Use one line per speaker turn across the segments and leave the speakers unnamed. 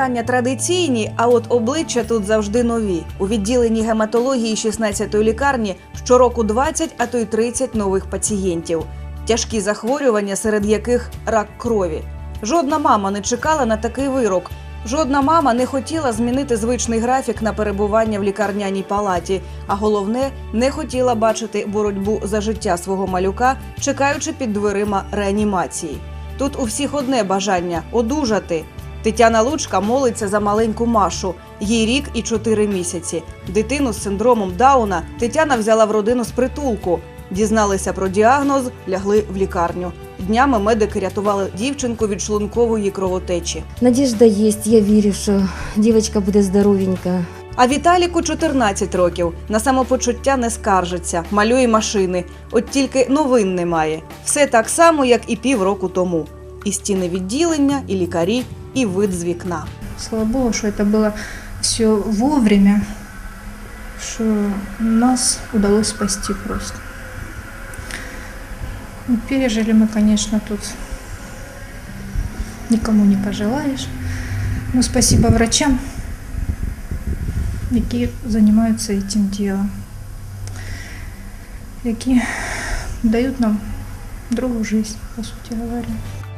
питання традиційні, а от обличчя тут завжди нові. У відділенні гематології 16-ї лікарні щороку 20, а то й 30 нових пацієнтів. Тяжкі захворювання, серед яких рак крові. Жодна мама не чекала на такий вирок. Жодна мама не хотіла змінити звичний графік на перебування в лікарняній палаті, а головне, не хотіла бачити боротьбу за життя свого малюка, чекаючи під дверима реанімації. Тут у всіх одне бажання одужати. Тетяна Лучка молиться за маленьку Машу. Їй рік і чотири місяці. Дитину з синдромом Дауна Тетяна взяла в родину з притулку. Дізналися про діагноз, лягли в лікарню. Днями медики рятували дівчинку від шлункової кровотечі.
Надіжда є, я вірю, що дівчинка буде здоровенька.
А Віталіку 14 років. На самопочуття не скаржиться, малює машини. От тільки новин немає. Все так само, як і півроку тому. І стіни відділення, і лікарі, і вид з вікна.
Слава Богу, что это было все вовремя, что нас удалось спасти просто. Ну, Пережили мы, конечно, тут никому не пожелаешь. Но спасибо врачам, які занимаются этим делом, які дают нам другу жизнь, по сути говоря.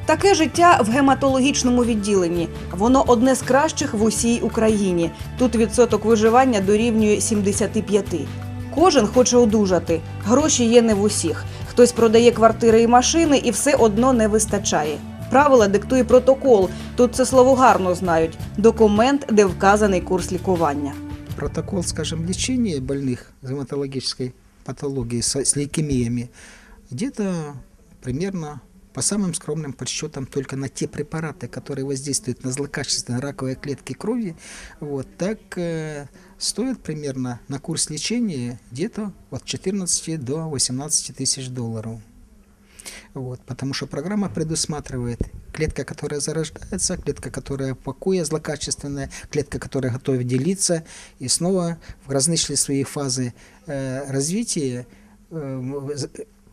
Таке життя в гематологічному відділенні. Воно одне з кращих в усій Україні. Тут відсоток виживання дорівнює 75. Кожен хоче одужати. Гроші є не в усіх. Хтось продає квартири і машини, і все одно не вистачає. Правила диктує протокол. Тут це слово гарно знають. Документ, де вказаний курс лікування.
протокол, скажем, лечения больных гематологической патологией с, с лейкемиями где-то по самым скромным подсчетам только на те препараты, которые воздействуют на злокачественные раковые клетки крови, вот, так э, стоит примерно на курс лечения где-то от 14 до 18 тысяч долларов. Вот, потому что программа предусматривает клетка, которая зарождается, клетка, которая в покое злокачественная, клетка, которая готова делиться, и снова в различные свои фазы э, развития э, з-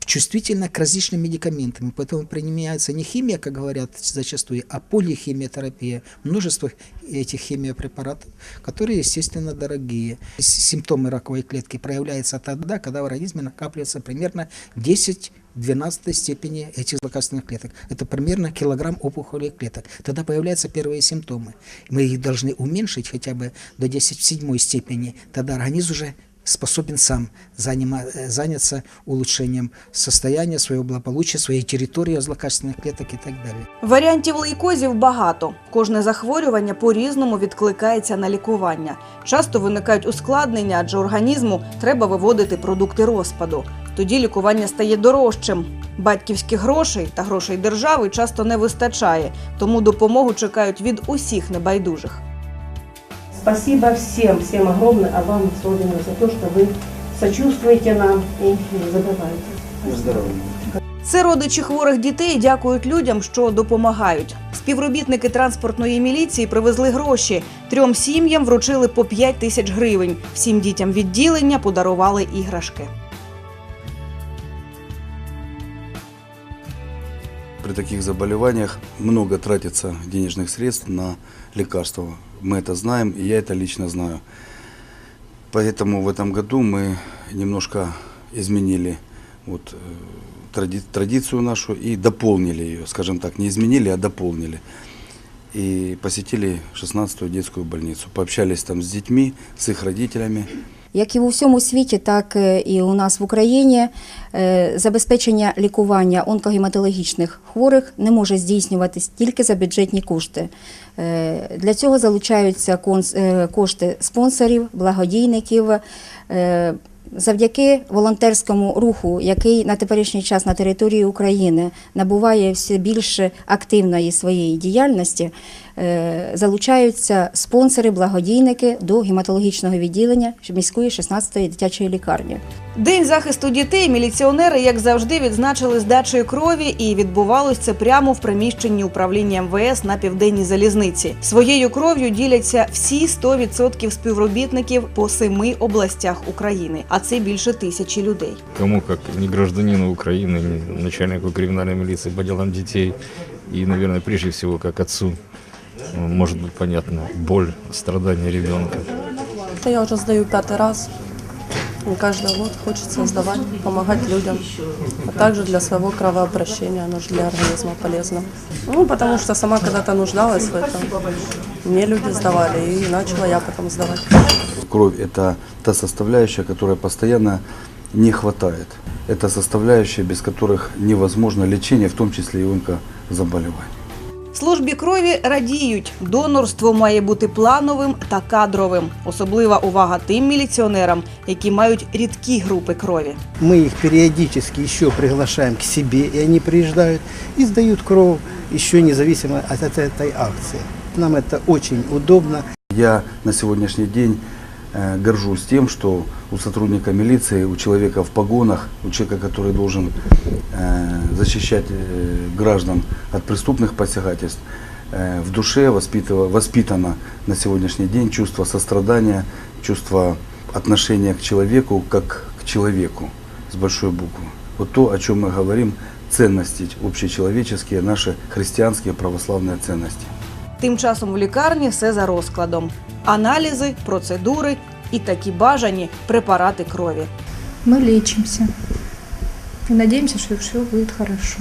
чувствительна к различным медикаментам. Поэтому применяется не химия, как говорят зачастую, а полихимиотерапия. Множество этих химиопрепаратов, которые, естественно, дорогие. Симптомы раковой клетки проявляются тогда, когда в организме накапливается примерно 10 в 12 степени этих злокачественных клеток. Это примерно килограмм опухолей клеток. Тогда появляются первые симптомы. Мы их должны уменьшить хотя бы до 10 в седьмой степени. Тогда организм уже способен сам занима- э, заняться улучшением состояния своего благополучия, своей территории от злокачественных клеток и так далее.
Варіантів лейкозів багато. Кожне захворювання по-різному відкликається на лікування. Часто виникають ускладнення, адже організму треба виводити продукти розпаду. Тоді лікування стає дорожчим. Батьківських грошей та грошей держави часто не вистачає, тому допомогу чекають від усіх небайдужих.
Спасибо всем, всем огромное, а вам особенно за то, что вы сочувствуете нам и не забывайте.
Це родичі хворих дітей дякують людям, що допомагають. Співробітники транспортної міліції привезли гроші. Трьом сім'ям вручили по 5 тисяч гривень. Всім дітям відділення подарували іграшки.
При таких заболеваниях много тратится денежных средств на лекарства. Мы это знаем, и я это лично знаю. Поэтому в этом году мы немножко изменили вот, э, тради- традицию нашу и дополнили ее, скажем так, не изменили, а дополнили. И посетили 16-ю детскую больницу. Пообщались там с детьми, с их родителями.
Як і у всьому світі, так е, і у нас в Україні е, забезпечення лікування онкогематологічних хворих не може здійснюватись тільки за бюджетні кошти. Е, Для цього залучаються кошти спонсорів, благодійників. Завдяки волонтерському руху, який на теперішній час на території України набуває все більше активної своєї діяльності, залучаються спонсори, благодійники до гематологічного відділення міської 16-ї дитячої лікарні.
День захисту дітей міліціонери, як завжди, відзначили здачею крові, і відбувалось це прямо в приміщенні управління МВС на південній залізниці. Своєю кров'ю діляться всі 100% співробітників по семи областях України, а це більше тисячі людей.
кому как не гражданину Украины, не начальнику криминальной милиции по делам детей и, наверное, прежде всего как отцу может быть понятна боль, страдания ребенка.
Это я уже сдаю пятый раз. И каждый год хочется сдавать, помогать людям. А также для своего кровообращения, оно же для организма полезно. Ну, потому что сама когда-то нуждалась в этом. Мне люди сдавали, и начала я потом сдавать.
Кровь – это та составляющая, которая постоянно не хватает. Это составляющая, без которых невозможно лечение, в том числе и онкозаболеваний.
Службі крові радіють. Донорство має бути плановим та кадровим. Особлива увага тим міліціонерам, які мають рідкі групи крові.
Мы их периодически еще приглашаем к себе, и они приезжают и сдают кровь еще независимо от от этой акции. Нам это очень удобно.
Я на сегодняшний день э, горжусь тем, что у сотрудника милиции, у человека в погонах, у человека, который должен э, защищать э, граждан от преступных посягательств, э, в душе воспитыва- воспитано на сегодняшний день чувство сострадания, чувство отношения к человеку как к человеку с большой буквы. Вот то, о чем мы говорим, ценности общечеловеческие, наши христианские православные ценности.
Тим часом в лікарні все за розкладом: аналізи, процедури і такі бажані препарати крові.
Мы лечимся. И надеемся, что все будет хорошо.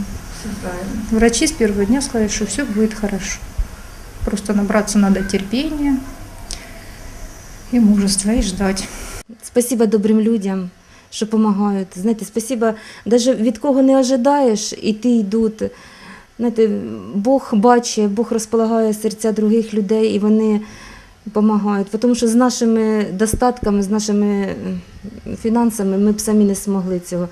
Врачи с первого дня сказали, что все будет хорошо. Просто набраться надо терпения и мужества и ждать.
Спасибо добрим людям, що допомагають. Знаєте, спасибо, навіть від кого не ожидаєш, і ти йдуть. Знаєте, Бог бачить, Бог розполагає серця других людей, і вони допомагають. Тому що з нашими достатками, з нашими фінансами ми б самі не змогли цього.